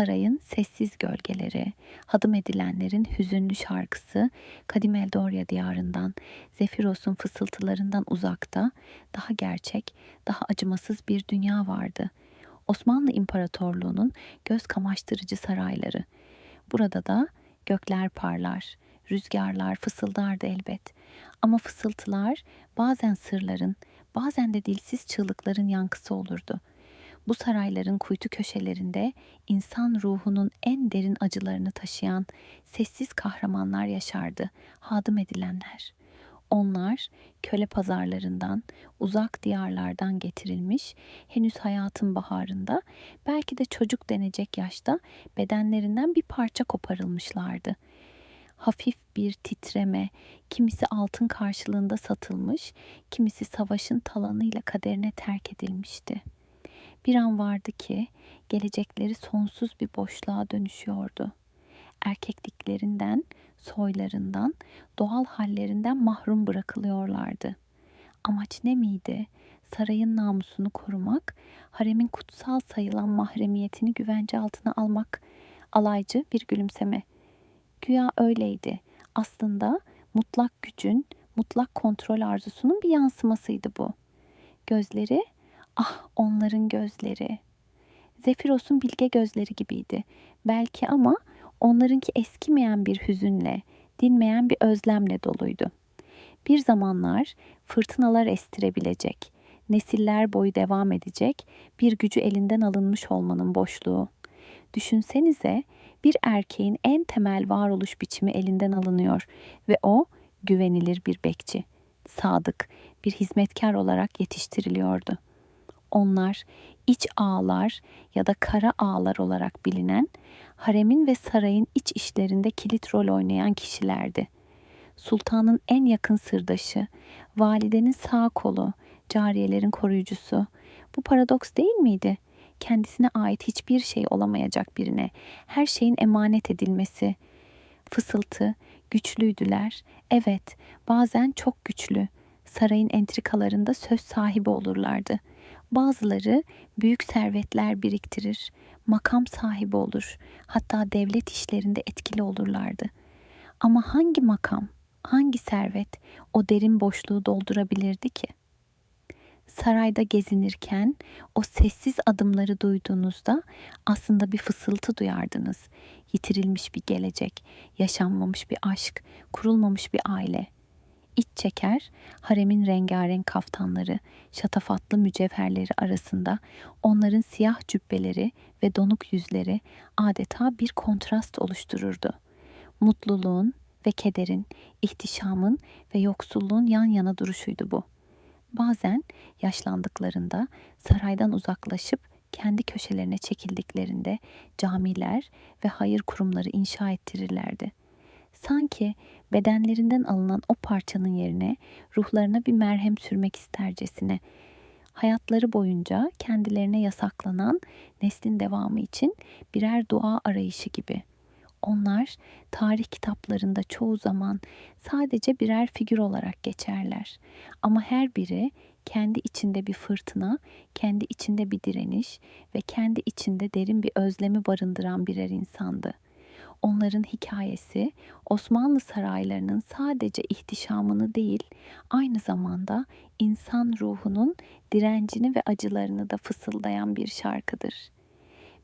sarayın sessiz gölgeleri, hadım edilenlerin hüzünlü şarkısı, Kadim Eldorya diyarından, Zefiros'un fısıltılarından uzakta, daha gerçek, daha acımasız bir dünya vardı. Osmanlı İmparatorluğu'nun göz kamaştırıcı sarayları. Burada da gökler parlar, rüzgarlar fısıldardı elbet. Ama fısıltılar bazen sırların, bazen de dilsiz çığlıkların yankısı olurdu. Bu sarayların kuytu köşelerinde insan ruhunun en derin acılarını taşıyan sessiz kahramanlar yaşardı, hadım edilenler. Onlar köle pazarlarından, uzak diyarlardan getirilmiş, henüz hayatın baharında, belki de çocuk denecek yaşta bedenlerinden bir parça koparılmışlardı. Hafif bir titreme, kimisi altın karşılığında satılmış, kimisi savaşın talanıyla kaderine terk edilmişti. Bir an vardı ki gelecekleri sonsuz bir boşluğa dönüşüyordu. Erkekliklerinden, soylarından, doğal hallerinden mahrum bırakılıyorlardı. Amaç ne miydi? Sarayın namusunu korumak, haremin kutsal sayılan mahremiyetini güvence altına almak, alaycı bir gülümseme. Güya öyleydi. Aslında mutlak gücün, mutlak kontrol arzusunun bir yansımasıydı bu. Gözleri, ah onların gözleri. Zefiros'un bilge gözleri gibiydi. Belki ama onlarınki eskimeyen bir hüzünle, dinmeyen bir özlemle doluydu. Bir zamanlar fırtınalar estirebilecek, nesiller boyu devam edecek bir gücü elinden alınmış olmanın boşluğu. Düşünsenize bir erkeğin en temel varoluş biçimi elinden alınıyor ve o güvenilir bir bekçi, sadık bir hizmetkar olarak yetiştiriliyordu. Onlar iç ağlar ya da kara ağlar olarak bilinen haremin ve sarayın iç işlerinde kilit rol oynayan kişilerdi. Sultanın en yakın sırdaşı, validenin sağ kolu, cariyelerin koruyucusu. Bu paradoks değil miydi? Kendisine ait hiçbir şey olamayacak birine her şeyin emanet edilmesi. Fısıltı, güçlüydüler. Evet, bazen çok güçlü. Sarayın entrikalarında söz sahibi olurlardı. Bazıları büyük servetler biriktirir, makam sahibi olur, hatta devlet işlerinde etkili olurlardı. Ama hangi makam, hangi servet o derin boşluğu doldurabilirdi ki? Sarayda gezinirken o sessiz adımları duyduğunuzda aslında bir fısıltı duyardınız. Yitirilmiş bir gelecek, yaşanmamış bir aşk, kurulmamış bir aile.'' İç çeker, haremin rengarenk kaftanları, şatafatlı mücevherleri arasında onların siyah cübbeleri ve donuk yüzleri adeta bir kontrast oluştururdu. Mutluluğun ve kederin, ihtişamın ve yoksulluğun yan yana duruşuydu bu. Bazen yaşlandıklarında saraydan uzaklaşıp kendi köşelerine çekildiklerinde camiler ve hayır kurumları inşa ettirirlerdi. Sanki bedenlerinden alınan o parçanın yerine ruhlarına bir merhem sürmek istercesine hayatları boyunca kendilerine yasaklanan neslin devamı için birer dua arayışı gibi. Onlar tarih kitaplarında çoğu zaman sadece birer figür olarak geçerler. Ama her biri kendi içinde bir fırtına, kendi içinde bir direniş ve kendi içinde derin bir özlemi barındıran birer insandı.'' Onların hikayesi Osmanlı saraylarının sadece ihtişamını değil, aynı zamanda insan ruhunun direncini ve acılarını da fısıldayan bir şarkıdır.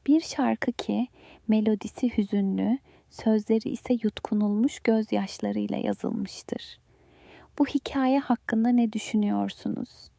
Bir şarkı ki melodisi hüzünlü, sözleri ise yutkunulmuş gözyaşlarıyla yazılmıştır. Bu hikaye hakkında ne düşünüyorsunuz?